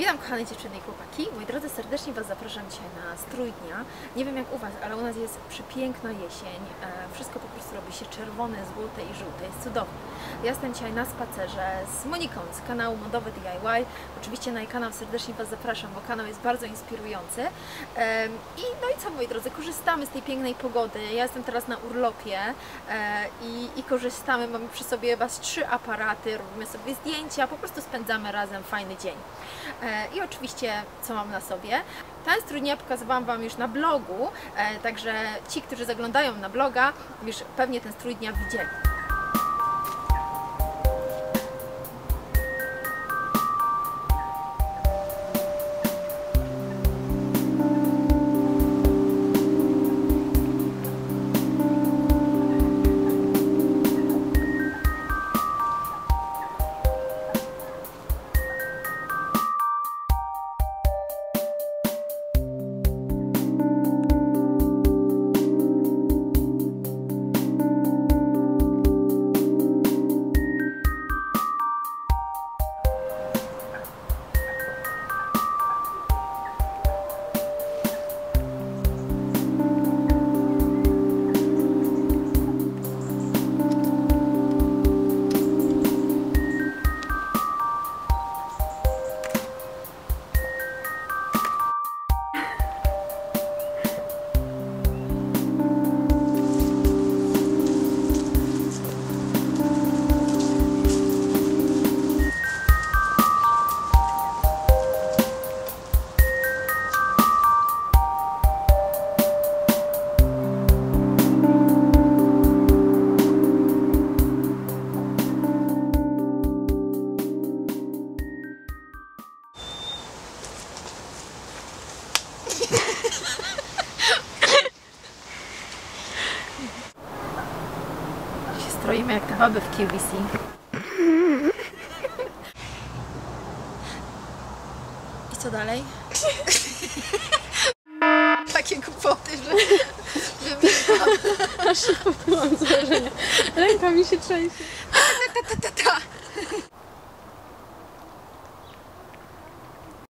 Witam kochane dziewczyny i chłopaki. Moi drodzy, serdecznie Was zapraszam na strój dnia. Nie wiem jak u Was, ale u nas jest przepiękna jesień. E, Wszystko po prostu robi się czerwone, złote i żółte. Jest cudownie. Ja jestem dzisiaj na spacerze z Moniką z kanału Modowy DIY. Oczywiście na jej kanał serdecznie Was zapraszam, bo kanał jest bardzo inspirujący. I no i co moi drodzy, korzystamy z tej pięknej pogody. Ja jestem teraz na urlopie e, i, i korzystamy. Mamy przy sobie z trzy aparaty, robimy sobie zdjęcia, po prostu spędzamy razem fajny dzień. E, I oczywiście, co mam na sobie? Ten strój dnia pokazywałam Wam już na blogu, e, także ci, którzy zaglądają na bloga, już pewnie ten strój dnia widzieli. Się stroimy jak te baby w QVC. I co dalej? Takie głupoty, że wymieniam. Mam założenia. Ręka mi się trzęsie.